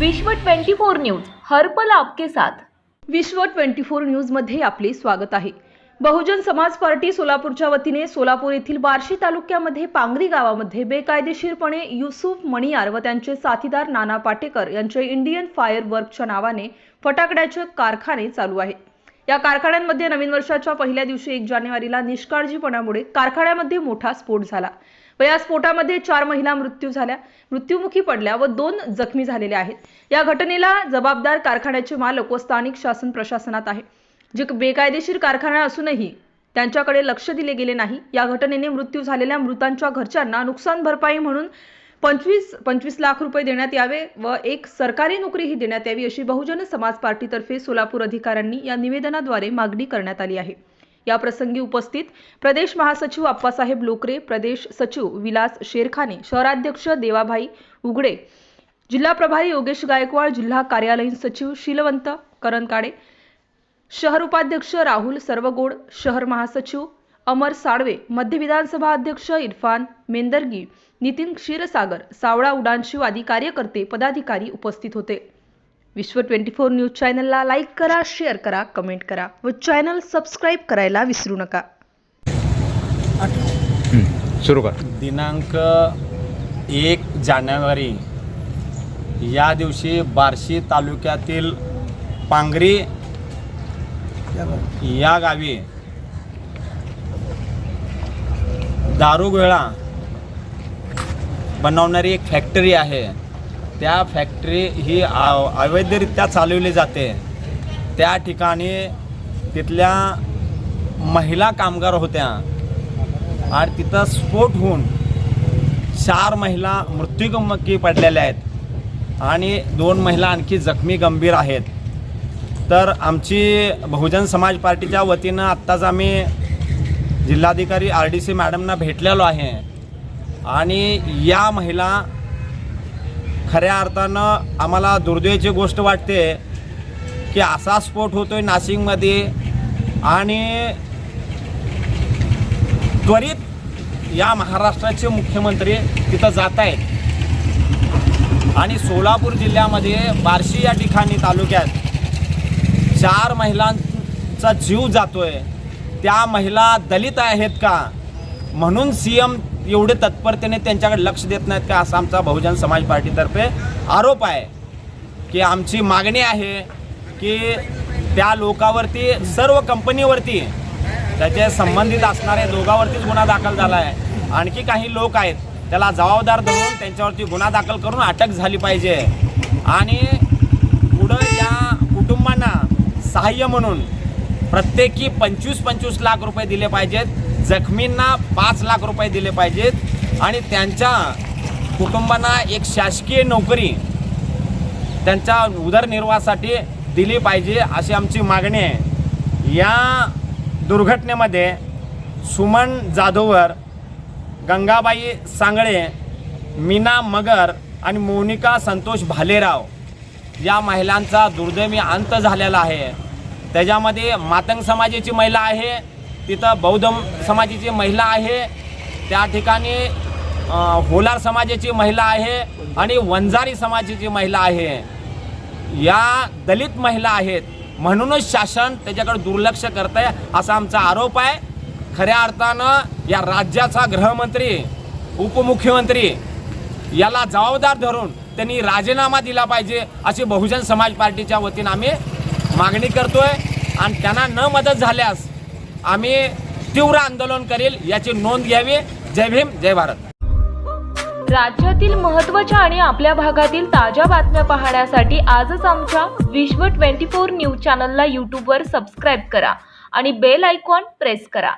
विश्व 24 न्यूज हर्पल आपके साथ. विश्व 24 न्यूजमध्ये आपले स्वागत आहे. बहुजन समाज पार्टी सोलापूरच्या वतीने सोलापूर येथील बार्शी तालुक्यामध्ये पांगरी गावामध्ये बेकायदेशीरपणे युसुफ मणियार व त्यांचे साथीदार नाना पाटेकर यांचे इंडियन फायर वर्कच्या नावाने फटाकड्याचे कारखाने चालू आहेत. या कारखान्यांमध्ये नवीन वर्षाच्या पहिल्या दिवशी एक जानेवारीला निष्काळजीपणामुळे कारखान्यामध्ये मोठा स्फोट झाला व या स्फोटामध्ये चार महिला मृत्यू झाल्या. मृत्युमुखी पडल्या व दोन जखमी झालेल्या आहेत. या घटनेला जबाबदार कारखान्याचे मालक व स्थानिक शासन प्रशासनात आहे. जे बेकायदेशीर कारखाना असूनही त्यांच्याकडे लक्ष दिले गेले नाही. या घटनेने मृत्यू झालेल्या मृतांच्या घरच्यांना नुकसान भरपाई म्हणून पंचवीस पंचवीस लाख रुपये देण्यात यावे व एक सरकारी नोकरीही देण्यात यावी अशी बहुजन समाज पार्टीतर्फे सोलापूर अधिकाऱ्यांनी या निवेदनाद्वारे मागणी करण्यात आली आहे. या प्रसंगी उपस्थित प्रदेश महासचिव आप्पासाहेब लोकरे प्रदेश सचिव विलास शेरखाने शहराध्यक्ष देवाभाई उघडे जिल्हा प्रभारी योगेश गायकवाड जिल्हा कार्यालयीन सचिव शीलवंत करंकाडे शहर उपाध्यक्ष राहुल सर्वगोड शहर महासचिव अमर साळवे मध्य विधानसभा अध्यक्ष इरफान मेंदरगी नितीन क्षीरसागर सावळा उडानशिव आदी कार्यकर्ते पदाधिकारी उपस्थित होते. विश्व ट्वेंटी फोर न्यूज चॅनलला लाईक करा शेअर करा कमेंट करा व चॅनल सबस्क्राईब करायला विसरू नका. सुरू कर. दिनांक एक जानेवारी. या दिवशी बार्शी तालुक्यातील पांगरी या गावी दारुगोळा बनवणारी एक फॅक्टरी आहे. त्या फॅक्टरी ही अवैधरित्या चालवली जाते. त्या ठिकाणी तिथल्या महिला कामगार होत्या. आणि तिथं स्फोट होऊन चार महिला मृत्यूगमकी पडलेल्या आहेत. आणि दोन महिला आणखी जखमी गंभीर आहेत. तर आमची बहुजन समाज पार्टीच्या वतीनं आत्ताच आम्ही जिल्हाधिकारी आर डी सी मॅडमना भेटलेलो आहे. आणि या महिला खऱ्या अर्थानं आम्हाला दुर्दैवाची गोष्ट वाटते की असा स्फोट होतो आहे नाशिकमध्ये आणि त्वरित या महाराष्ट्राचे मुख्यमंत्री तिथं जात आहेत आणि सोलापूर जिल्ह्यामध्ये बार्शी या ठिकाणी तालुक्यात चार महिलांचा जीव जातो आहे त्या महिला दलित आहेत का? म्हणून सी एम एवढे तत्परतेने त्यांच्याकडे लक्ष देत नाहीत का? असा आमचा बहुजन समाज पार्टीतर्फे आरोप आहे की आमची मागणी आहे की त्या लोकावरती सर्व कंपनीवरती त्याचे संबंधित असणाऱ्या दोघांवरतीच गुन्हा दाखल झाला आहे आणखी काही लोक आहेत त्याला जबाबदार धरून त्यांच्यावरती गुन्हा दाखल करून अटक झाली पाहिजे. आणि पुढं या कुटुंबांना सहाय्य म्हणून प्रत्येकी पंचवीस पंचवीस लाख रुपये दिले पाहिजेत. जखमींना पाच लाख रुपये दिले पाहिजेत. आणि त्यांच्या कुटुंबांना एक शासकीय नोकरी त्यांच्या उदरनिर्वाहासाठी दिली पाहिजे अशी आमची मागणी आहे. या दुर्घटनेमध्ये सुमन जाधवर गंगाबाई सांगळे मीना मगर आणि मोनिका संतोष भालेराव या महिलांचा दुर्दैवी अंत झालेला आहे. त्याच्यामध्ये मातंग समाजाची महिला आहे तिथं बौद्ध समाजाची महिला आहे त्या ठिकाणी होलार समाजाची महिला आहे आणि वंजारी समाजाची महिला आहे. या दलित महिला आहेत. म्हणूनच शासन त्याच्याकडे दुर्लक्ष करत आहे असा आमचा आरोप आहे. खऱ्या अर्थानं या राज्याचा गृहमंत्री उपमुख्यमंत्री याला जबाबदार धरून त्यांनी राजीनामा दिला पाहिजे अशी बहुजन समाज पार्टीच्या वतीनं आम्ही मागणी करतोय आणि त्यांना न मदत झाल्यास आम्ही तीव्र आंदोलन करेल याची नोंद घ्यावी. जय भीम जय भारत. राज्यातील महत्त्वाच्या आणि आपल्या भागातील ताज्या बातम्या पाहण्यासाठी आजच आमच्या विश्व 24 न्यूज चॅनलला यूट्यूबवर सबस्क्राईब करा आणि बेल आयकॉन प्रेस करा.